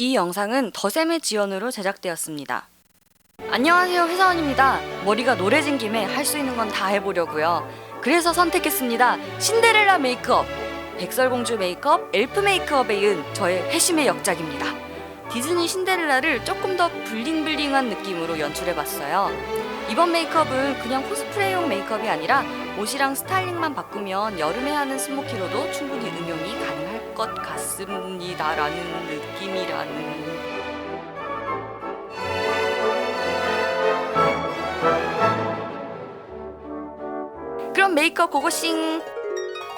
이 영상은 더샘의 지원으로 제작되었습니다. 안녕하세요 회사원입니다. 머리가 노래진 김에 할 수 있는 건 다 해보려고요. 그래서 선택했습니다. 신데렐라 메이크업. 백설공주 메이크업, 엘프 메이크업에 이은 저의 회심의 역작입니다. 디즈니 신데렐라를 조금 더 블링블링한 느낌으로 연출해봤어요. 이번 메이크업은 그냥 코스프레용 메이크업이 아니라 옷이랑 스타일링만 바꾸면 여름에 하는 스모키로도 충분히 응용이 가능할 것 같습니다라는 느낌이라는. 그럼 메이크업 고고싱!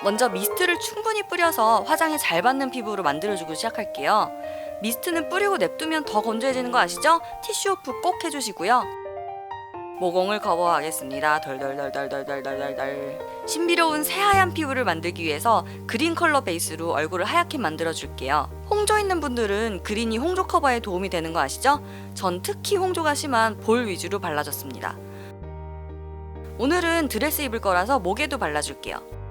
먼저 미스트를 충분히 뿌려서 화장에 잘 받는 피부로 만들어주고 시작할게요. 미스트는 뿌리고 냅두면 더 건조해지는 거 아시죠? 티슈 오프 꼭 해주시고요. 모공을 커버하겠습니다. 덜덜덜덜덜덜덜덜. 신비로운 새하얀 피부를 만들기 위해서 그린 컬러 베이스로 얼굴을 하얗게 만들어 줄게요. 홍조 있는 분들은 그린이 홍조 커버에 도움이 되는 거 아시죠? 전 특히 홍조가 심한 볼 위주로 발라줬습니다. 오늘은 드레스 입을 거라서 목에도 발라줄게요.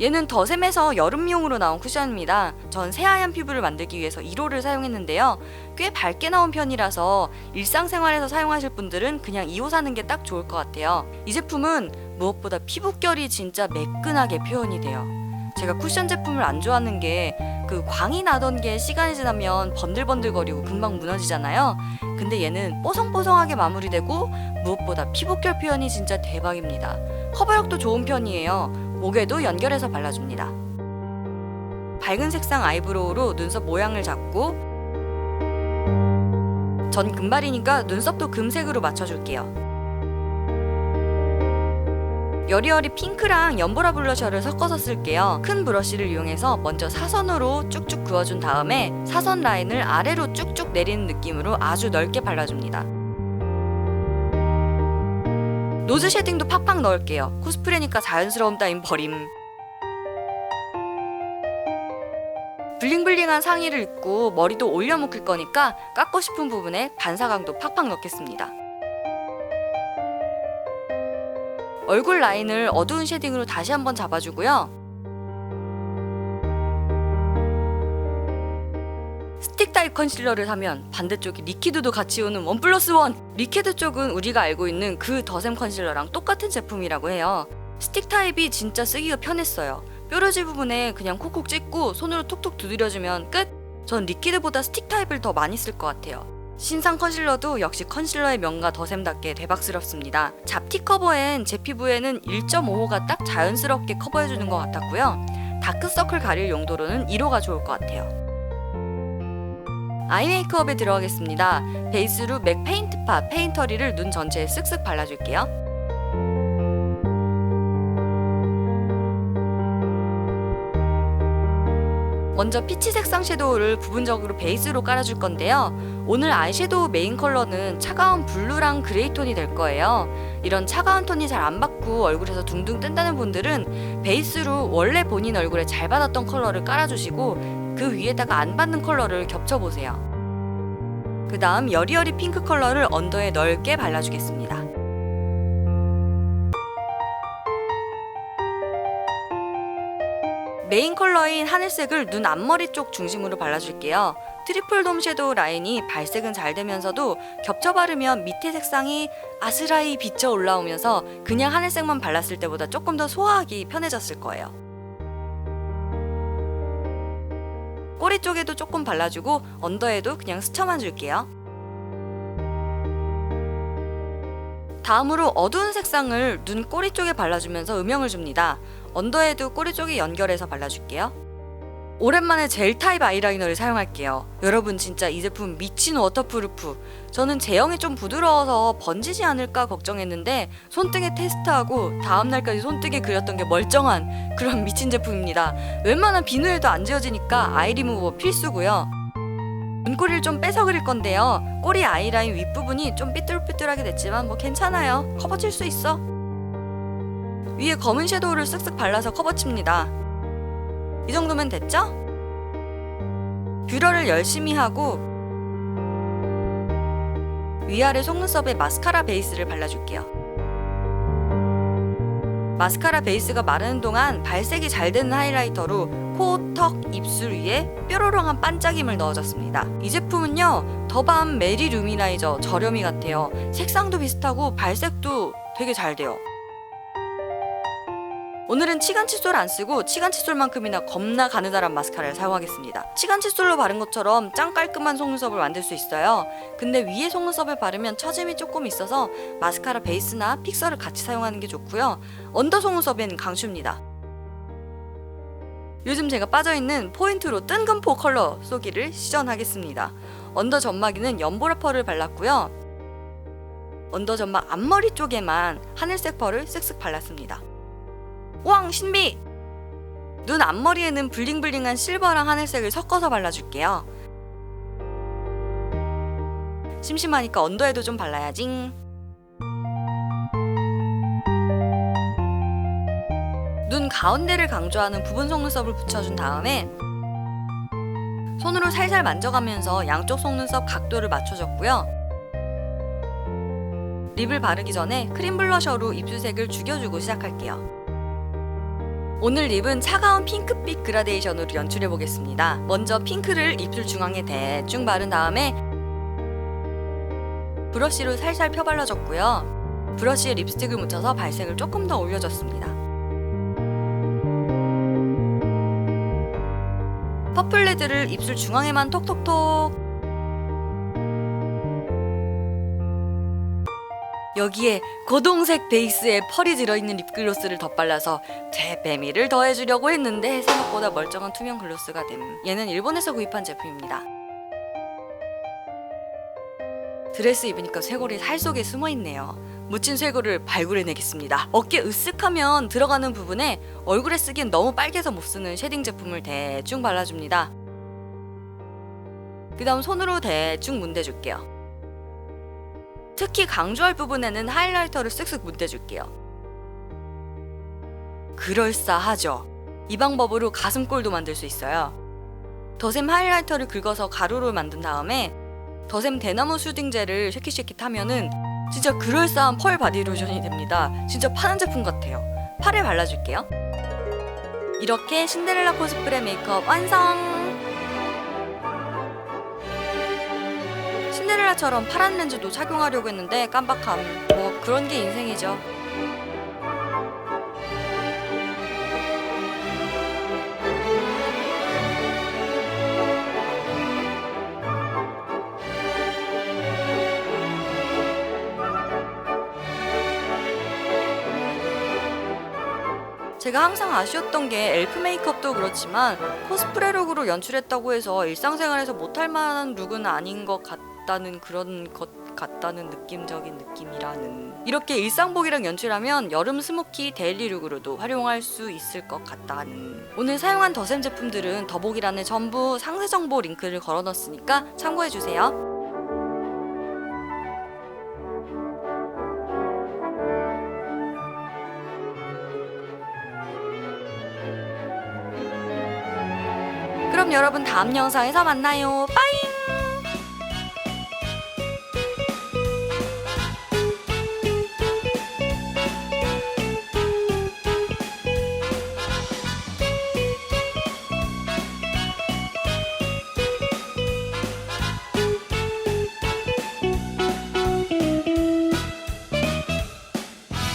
얘는 더샘에서 여름용으로 나온 쿠션입니다. 전 새하얀 피부를 만들기 위해서 1호를 사용했는데요. 꽤 밝게 나온 편이라서 일상생활에서 사용하실 분들은 그냥 2호 사는 게 딱 좋을 것 같아요. 이 제품은 무엇보다 피부결이 진짜 매끈하게 표현이 돼요. 제가 쿠션 제품을 안 좋아하는 게 그 광이 나던 게 시간이 지나면 번들번들거리고 금방 무너지잖아요. 근데 얘는 뽀송뽀송하게 마무리되고 무엇보다 피부결 표현이 진짜 대박입니다. 커버력도 좋은 편이에요. 목에도 연결해서 발라줍니다. 밝은 색상 아이브로우로 눈썹 모양을 잡고 전 금발이니까 눈썹도 금색으로 맞춰줄게요. 여리여리 핑크랑 연보라 블러셔를 섞어서 쓸게요. 큰 브러쉬를 이용해서 먼저 사선으로 쭉쭉 그어준 다음에 사선 라인을 아래로 쭉쭉 내리는 느낌으로 아주 넓게 발라줍니다. 노즈 쉐딩도 팍팍 넣을게요. 코스프레니까 자연스러움 따윈 버림. 블링블링한 상의를 입고 머리도 올려 묶을 거니까 깎고 싶은 부분에 반사광도 팍팍 넣겠습니다. 얼굴 라인을 어두운 쉐딩으로 다시 한번 잡아주고요. 스틱 타입 컨실러를 사면 반대쪽에 리퀴드도 같이 오는 원 플러스 원! 리퀴드 쪽은 우리가 알고 있는 그 더샘 컨실러랑 똑같은 제품이라고 해요. 스틱 타입이 진짜 쓰기가 편했어요. 뾰루지 부분에 그냥 콕콕 찍고 손으로 톡톡 두드려주면 끝! 전 리퀴드보다 스틱 타입을 더 많이 쓸 것 같아요. 신상 컨실러도 역시 컨실러의 명가 더샘답게 대박스럽습니다. 잡티 커버엔 제 피부에는 1.5호가 딱 자연스럽게 커버해주는 것 같았고요. 다크서클 가릴 용도로는 1호가 좋을 것 같아요. 아이 메이크업에 들어가겠습니다. 베이스로 맥 페인트 파 페인터리를 눈 전체에 쓱쓱 발라줄게요. 먼저 피치 색상 섀도우를 부분적으로 베이스로 깔아줄 건데요. 오늘 아이섀도우 메인 컬러는 차가운 블루랑 그레이 톤이 될 거예요. 이런 차가운 톤이 잘 안 받고 얼굴에서 둥둥 뜬다는 분들은 베이스로 원래 본인 얼굴에 잘 받았던 컬러를 깔아주시고 그 위에다가 안 받는 컬러를 겹쳐보세요. 그 다음 여리여리 핑크 컬러를 언더에 넓게 발라주겠습니다. 메인 컬러인 하늘색을 눈 앞머리 쪽 중심으로 발라줄게요. 트리플 돔 섀도우 라인이 발색은 잘 되면서도 겹쳐 바르면 밑에 색상이 아스라이 비쳐 올라오면서 그냥 하늘색만 발랐을 때보다 조금 더 소화하기 편해졌을 거예요. 꼬리 쪽에도 조금 발라주고 언더에도 그냥 스쳐만 줄게요. 다음으로 어두운 색상을 눈 꼬리 쪽에 발라주면서 음영을 줍니다. 언더에도 꼬리 쪽에 연결해서 발라줄게요. 오랜만에 젤 타입 아이라이너를 사용할게요. 여러분 진짜 이 제품 미친 워터프루프. 저는 제형이 좀 부드러워서 번지지 않을까 걱정했는데 손등에 테스트하고 다음날까지 손등에 그렸던 게 멀쩡한 그런 미친 제품입니다. 웬만한 비누에도 안 지워지니까 아이 리무버 필수고요. 눈꼬리를 좀 빼서 그릴 건데요. 꼬리 아이라인 윗부분이 좀 삐뚤삐뚤하게 됐지만 뭐 괜찮아요. 커버칠 수 있어. 위에 검은 섀도우를 쓱쓱 발라서 커버칩니다. 이 정도면 됐죠? 뷰러를 열심히 하고 위아래 속눈썹에 마스카라 베이스를 발라줄게요. 마스카라 베이스가 마르는 동안 발색이 잘 되는 하이라이터로 코, 턱, 입술 위에 뾰로롱한 반짝임을 넣어줬습니다. 이 제품은요, 더밤 메리 루미나이저 저렴이 같아요. 색상도 비슷하고 발색도 되게 잘 돼요. 오늘은 치간 칫솔 안 쓰고 치간 칫솔만큼이나 겁나 가느다란 마스카라를 사용하겠습니다. 치간 칫솔로 바른 것처럼 짱 깔끔한 속눈썹을 만들 수 있어요. 근데 위에 속눈썹을 바르면 처짐이 조금 있어서 마스카라 베이스나 픽서를 같이 사용하는 게 좋고요. 언더 속눈썹엔 강추입니다. 요즘 제가 빠져있는 포인트로 뜬금포 컬러 쏘기를 시전하겠습니다. 언더 점막에는 연보라 펄을 발랐고요. 언더 점막 앞머리 쪽에만 하늘색 펄을 쓱쓱 발랐습니다. 왕 신비! 눈 앞머리에는 블링블링한 실버랑 하늘색을 섞어서 발라줄게요. 심심하니까 언더에도 좀 발라야지. 눈 가운데를 강조하는 부분 속눈썹을 붙여준 다음에 손으로 살살 만져가면서 양쪽 속눈썹 각도를 맞춰줬고요. 립을 바르기 전에 크림 블러셔로 입술색을 죽여주고 시작할게요. 오늘 립은 차가운 핑크빛 그라데이션으로 연출해 보겠습니다. 먼저 핑크를 입술 중앙에 대충 바른 다음에 브러쉬로 살살 펴 발라줬고요. 브러쉬에 립스틱을 묻혀서 발색을 조금 더 올려줬습니다. 퍼플 레드를 입술 중앙에만 톡톡톡 여기에 고동색 베이스에 펄이 들어있는 립글로스를 덧발라서 대배미를 더해주려고 했는데 생각보다 멀쩡한 투명 글로스가 됨. 얘는 일본에서 구입한 제품입니다. 드레스 입으니까 쇄골이 살 속에 숨어 있네요. 묻힌 쇄골을 발굴해내겠습니다. 어깨 으쓱하면 들어가는 부분에 얼굴에 쓰기엔 너무 빨개서 못 쓰는 쉐딩 제품을 대충 발라줍니다. 그 다음 손으로 대충 문대줄게요. 특히 강조할 부분에는 하이라이터를 쓱쓱 문대줄게요. 그럴싸하죠? 이 방법으로 가슴골도 만들 수 있어요. 더샘 하이라이터를 긁어서 가루로 만든 다음에 더샘 대나무 수딩젤을 쉐킷쉐킷 하면은 진짜 그럴싸한 펄 바디 로션이 됩니다. 진짜 파는 제품 같아요. 팔에 발라줄게요. 이렇게 신데렐라 코스프레 메이크업 완성! 신데렐라처럼 파란 렌즈도 착용하려고 했는데 깜빡함. 뭐 그런 게 인생이죠. 제가 항상 아쉬웠던 게 엘프 메이크업도 그렇지만 코스프레 룩으로 연출했다고 해서 일상생활에서 못할 만한 룩은 아닌 것 같 다는 그런 것 같다는 느낌적인 느낌이라는 이렇게 일상복이랑 연출하면 여름 스모키 데일리 룩으로도 활용할 수 있을 것 같다는 오늘 사용한 더샘 제품들은 더보기란에 전부 상세 정보 링크를 걸어 넣었으니까 참고해 주세요. 그럼 여러분 다음 영상에서 만나요. 빠이!